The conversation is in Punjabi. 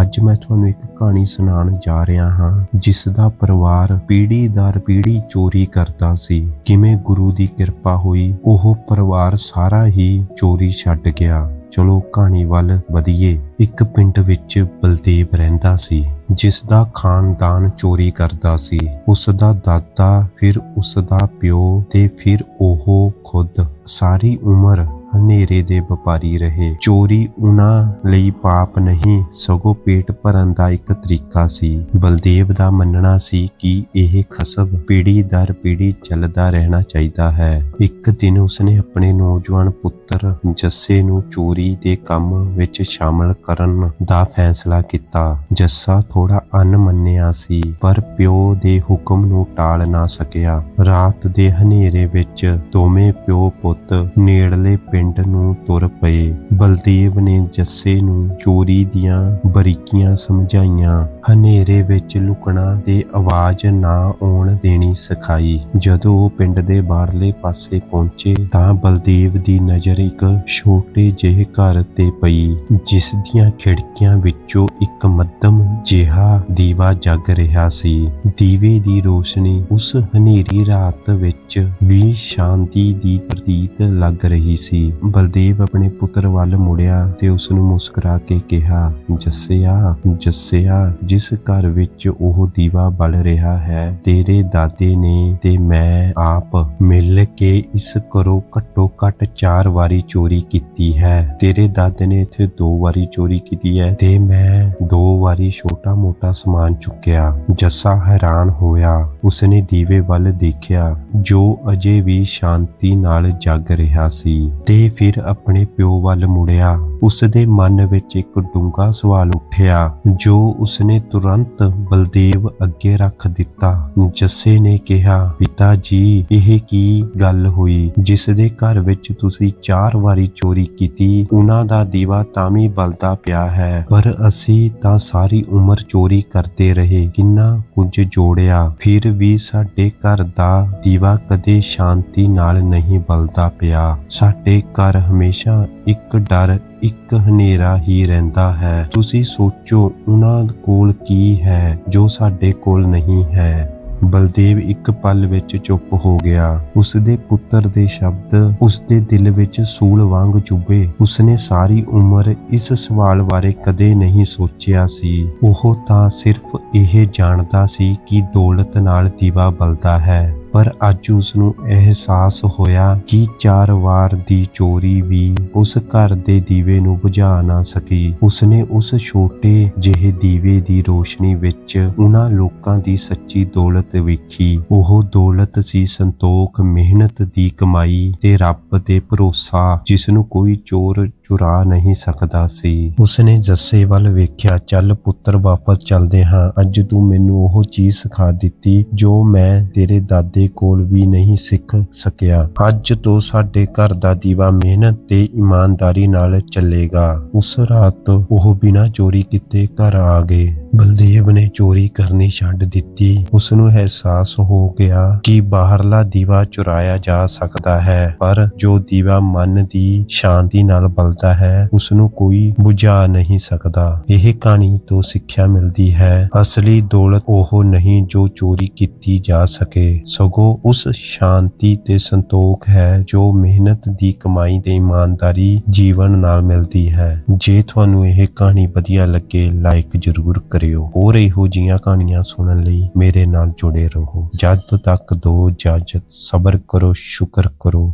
ਅੱਜ ਮੈਂ ਤੁਹਾਨੂੰ ਇੱਕ ਕਹਾਣੀ ਸੁਣਾਉਣ ਜਾ ਰਿਹਾ ਹਾਂ, ਜਿਸ ਦਾ ਪਰਿਵਾਰ ਪੀੜ੍ਹੀ ਦਰ ਪੀੜ੍ਹੀ ਚੋਰੀ ਕਰਦਾ ਸੀ। ਕਿਵੇਂ ਗੁਰੂ ਦੀ ਕਿਰਪਾ ਹੋਈ, ਉਹ ਪਰਿਵਾਰ ਸਾਰਾ ਹੀ ਚੋਰੀ ਛੱਡ ਗਿਆ। ਚਲੋ ਕਹਾਣੀ ਵੱਲ ਵਧੀਏ। ਇੱਕ ਪਿੰਡ ਵਿੱਚ ਬਲਦੇਵ ਰਹਿੰਦਾ ਸੀ, ਜਿਸ ਦਾ ਖਾਨਦਾਨ ਚੋਰੀ ਕਰਦਾ ਸੀ। ਉਸ ਦਾ ਦਾਦਾ, ਫਿਰ ਉਸ ਦਾ ਪਿਓ ਤੇ ਫਿਰ ਉਹ ਖੁਦ। ਸਾਰੀ ਉਮਰ ਹਨੇਰੇ ਦੇ ਵਪਾਰੀ ਰਹੇ। ਚੋਰੀ ਉਹਨਾਂ ਲਈ ਪਾਪ ਨਹੀਂ, ਸਗੋਂ ਪੇਟ ਭਰਨ ਦਾ ਇੱਕ ਤਰੀਕਾ ਸੀ। ਬਲਦੇਵ ਦਾ ਮੰਨਣਾ ਸੀ ਕਿ ਇਹ ਖਸਬ ਪੀੜ੍ਹੀ ਦਰ ਪੀੜ੍ਹੀ ਚੱਲਦਾ ਰਹਿਣਾ ਚਾਹੀਦਾ ਹੈ। ਇੱਕ ਦਿਨ ਉਸਨੇ ਆਪਣੇ ਨੌਜਵਾਨ ਪੁੱਤਰ ਜੱਸੇ ਨੂੰ ਚੋਰੀ ਦੇ ਕੰਮ ਵਿੱਚ ਸ਼ਾਮਲ ਕਰਨ ਦਾ ਫੈਸਲਾ ਕੀਤਾ। ਜੱਸਾ ਥੋੜਾ ਅਨਮੰਨਿਆ ਸੀ, ਪਰ ਪਿਓ ਦੇ ਹੁਕਮ ਨੂੰ ਟਾਲ ਨਾ ਸਕਿਆ। ਰਾਤ ਦੇ ਹਨੇਰੇ ਵਿੱਚ ਦੋਵੇਂ ਪਿਓ ਪੁੱਤ ਨੇੜਲੇ ਪਿੰਡ ਨੂੰ ਤੁਰ ਪਏ ਬਲਦੇਵ ਨੇ ਜੱਸੇ ਨੂੰ ਚੋਰੀ ਦੀਆਂ ਬਰੀਕੀਆਂ ਸਮਝਾਈਆਂ। ਹਨੇਰੇ ਵਿੱਚ ਲੁਕਣਾ ਤੇ ਆਵਾਜ਼ ਨਾ ਆਉਣ ਦੇਣੀ ਸਿਖਾਈ। ਜਦੋਂ ਉਹ ਪਿੰਡ ਦੇ ਬਾਹਰਲੇ ਪਾਸੇ ਪਹੁੰਚੇ ਤਾਂ ਬਲਦੇਵ ਦੀ ਨਜ਼ਰ ਇੱਕ ਛੋਟੇ ਜਿਹੇ ਘਰ ਤੇ ਪਈ, ਜਿਸ ਦੀਆਂ ਖਿੜਕੀਆਂ ਵਿੱਚੋਂ ਇੱਕ ਮੱਧਮ ਜਿਹਾ ਦੀਵਾ ਜਗ ਰਿਹਾ ਸੀ। ਦੀਵੇ ਦੀ ਰੋਸ਼ਨੀ ਉਸ ਹਨੇਰੀ ਰਾਤ ਵਿੱਚ ਵੀ ਸ਼ਾਂਤੀ ਦੀ ਪ੍ਰਤੀਤ ਲੱਗ ਰਹੀ ਸੀ। ਬਲਦੇਵ ਆਪਣੇ ਪੁੱਤਰ ਵੱਲ ਮੁੜਿਆ ਤੇ ਉਸ ਨੂੰ ਮੁਸਕਰਾ ਕੇ ਕਿਹਾ, ਜੱਸਿਆ ਜੱਸਿਆ, ਜਿਸ ਘਰ ਵਿੱਚ ਉਹ ਦੀਵਾ ਬਲ ਰਿਹਾ ਹੈ, ਤੇਰੇ ਦਾਦੇ ਨੇ ਤੇ ਮੈਂ ਆਪ ਮਿਲ ਕੇ ਇਸ ਘਰੋਂ ਘੱਟੋ ਘੱਟ 4 ਵਾਰੀ ਚੋਰੀ ਕੀਤੀ ਹੈ। ਤੇਰੇ ਦਾਦੇ ਨੇ ਇੱਥੇ ਦੋ ਵਾਰੀ ਚੋਰੀ ਕੀਤੀ ਹੈ ਤੇ ਮੈਂ ਦੋ ਵਾਰੀ ਛੋਟਾ ਮੋਟਾ ਸਮਾਨ ਚੁੱਕਿਆ। ਜੱਸਾ ਹੈਰਾਨ ਹੋਇਆ। ਉਸਨੇ ਦੀਵੇ ਵੱਲ ਦੇਖਿਆ, ਜੋ ਅਜੇ ਵੀ ਸ਼ਾਂਤੀ ਨਾਲ ਜਗ ਰਿਹਾ ਸੀ ਤੇ ਫਿਰ ਆਪਣੇ ਪਿਓ ਵੱਲ ਮੁੜਿਆ ਉਸ ਦੇ ਮਨ ਵਿੱਚ ਇੱਕ ਡੂੰਘਾ ਸਵਾਲ ਉੱਠਿਆ, ਜੋ ਉਸਨੇ ਤੁਰੰਤ ਬਲਦੇਵ ਅੱਗੇ ਰੱਖ ਦਿੱਤਾ। ਜੱਸੇ ਨੇ ਕਿਹਾ, ਪਿਤਾ ਜੀ, ਇਹ ਕੀ ਗੱਲ ਹੋਈ? ਜਿਸ ਦੇ ਘਰ ਵਿੱਚ ਤੁਸੀਂ ਚਾਰ ਵਾਰੀ ਚੋਰੀ ਕੀਤੀ, ਉਹਨਾਂ ਦਾ ਦੀਵਾ ਤਾਂ ਵੀ ਬਲਦਾ ਪਿਆ ਹੈ। ਪਰ ਅਸੀਂ ਤਾਂ ਸਾਰੀ ਉਮਰ ਚੋਰੀ ਕਰਦੇ ਰਹੇ, ਕਿੰਨਾ ਕੁਝ ਜੋੜਿਆ। ਫਿਰ ਵੀ ਸਾਡੇ ਘਰ ਦਾ ਦੀਵਾ ਕਦੇ ਸ਼ਾਂਤੀ ਨਾਲ ਨਹੀਂ ਬਲਦਾ ਪਿਆ। ਸਾਡੇ ਘਰ ਹਮੇਸ਼ਾ ਇੱਕ ਡਰ ਇੱਕ ਹਨੇਰਾ ਹੀ ਰਹਿੰਦਾ ਹੈ। ਤੁਸੀਂ ਸੋਚੋ, ਉਹਨਾਂ ਕੋਲ ਕੀ ਹੈ ਜੋ ਸਾਡੇ ਕੋਲ ਨਹੀਂ ਹੈ। ਬਲਦੇਵ ਇੱਕ ਪਲ ਵਿੱਚ ਚੁੱਪ ਹੋ ਗਿਆ। ਉਸ ਦੇ ਪੁੱਤਰ ਦੇ ਸ਼ਬਦ ਉਸ ਦੇ ਦਿਲ ਵਿੱਚ ਸੂਲ ਵਾਂਗ ਚੁੱਭੇ। ਉਸਨੇ ਸਾਰੀ ਉਮਰ ਇਸ ਸਵਾਲ ਬਾਰੇ ਕਦੇ ਨਹੀਂ ਸੋਚਿਆ ਸੀ। ਉਹ ਤਾਂ ਸਿਰਫ ਇਹ ਜਾਣਦਾ ਸੀ ਕਿ ਦੌਲਤ ਨਾਲ ਦੀਵਾ ਬਲਦਾ ਹੈ। ਪਰ ਅੱਜ ਉਸ ਨੂੰ ਅਹਿਸਾਸ ਹੋਇਆ ਕਿ ਚਾਰ ਵਾਰ ਦੀ ਚੋਰੀ ਵੀ ਉਸ ਘਰ ਦੇ ਦੀਵੇ ਨੂੰ ਬੁਝਾ ਨਾ ਸਕੀ। ਉਸਨੇ ਉਸ ਛੋਟੇ ਜਿਹੇ ਦੀਵੇ ਦੀ ਰੋਸ਼ਨੀ ਵਿੱਚ ਉਹਨਾਂ ਲੋਕਾਂ ਦੀ ਸੱਚੀ ਦੌਲਤ ਵੇਖੀ। ਉਹ ਦੌਲਤ ਸੀ ਸੰਤੋਖ, ਮਿਹਨਤ ਦੀ ਕਮਾਈ ਤੇ ਰੱਬ ਤੇ ਭਰੋਸਾ ਜਿਸ ਨੂੰ ਕੋਈ ਚੋਰ ਚੁਰਾ ਨਹੀਂ ਸਕਦਾ ਸੀ। ਉਸਨੇ ਜੱਸੇ ਵੱਲ ਵੇਖਿਆ, ਚੱਲ ਪੁੱਤਰ, ਵਾਪਸ ਚੱਲਦੇ ਹਾਂ। ਅੱਜ ਤੂੰ ਮੈਨੂੰ ਉਹ ਚੀਜ਼ ਸਿਖਾ ਦਿੱਤੀ ਜੋ ਮੈਂ ਤੇਰੇ ਦਾਦੇ ਕੋਲ ਵੀ ਨਹੀਂ ਸਿੱਖ ਸਕਿਆ। ਅੱਜ ਤੋਂ ਸਾਡੇ ਘਰ ਦਾ ਦੀਵਾ ਮਿਹਨਤ ਤੇ ਇਮਾਨਦਾਰੀ ਨਾਲ ਚੱਲੇਗਾ। ਉਸ ਰਾਤ ਉਹ ਬਿਨਾਂ ਚੋਰੀ ਕੀਤੇ ਘਰ ਆ ਗਏ। ਬਲਦੇਵ ਨੇ ਚੋਰੀ ਕਰਨੀ ਛੱਡ ਦਿੱਤੀ। ਉਸ ਨੂੰ ਅਹਿਸਾਸ ਹੋ ਗਿਆ ਕਿ ਬਾਹਰਲਾ ਦੀਵਾ ਚੁਰਾਇਆ ਜਾ ਸਕਦਾ ਹੈ, ਪਰ ਜੋ ਦੀਵਾ ਮਨ ਦੀ ਸ਼ਾਂਤੀ ਨਾਲ ਬਲਦਾ ਹੈ ਉਸ ਨੂੰ ਕੋਈ ਬੁਝਾ ਨਹੀਂ ਸਕਦਾ। ਇਹ ਕਹਾਣੀ ਤੋਂ ਸਿੱਖਿਆ ਮਿਲਦੀ ਹੈ। ਅਸਲੀ ਦੌਲਤ ਉਹ ਨਹੀਂ ਜੋ ਚੋਰੀ ਕੀਤੀ ਜਾ ਸਕੇ। ਸਗੋਂ ਉਸ ਸ਼ਾਂਤੀ ਤੇ ਸੰਤੋਖ ਹੈ ਜੋ ਮਿਹਨਤ ਦੀ ਕਮਾਈ ਤੇ ਇਮਾਨਦਾਰੀ ਜੀਵਨ ਨਾਲ ਮਿਲਦੀ ਹੈ। ਜੇ ਤੁਹਾਨੂੰ ਇਹ ਕਹਾਣੀ ਵਧੀਆ ਲੱਗੇ ਲਾਈਕ ਜ਼ਰੂਰ ਕਰਿਓ। ਹੋਰ ਇਹੋ ਜੀਆਂ ਕਹਾਣੀਆਂ ਸੁਣਨ ਲਈ ਮੇਰੇ ਨਾਲ ਜੁੜੇ ਰਹੋ। ਜਦ ਤੱਕ ਦੋ ਇਜਾਜ਼ਤ ਸਬਰ ਕਰੋ, ਸ਼ੁਕਰ ਕਰੋ।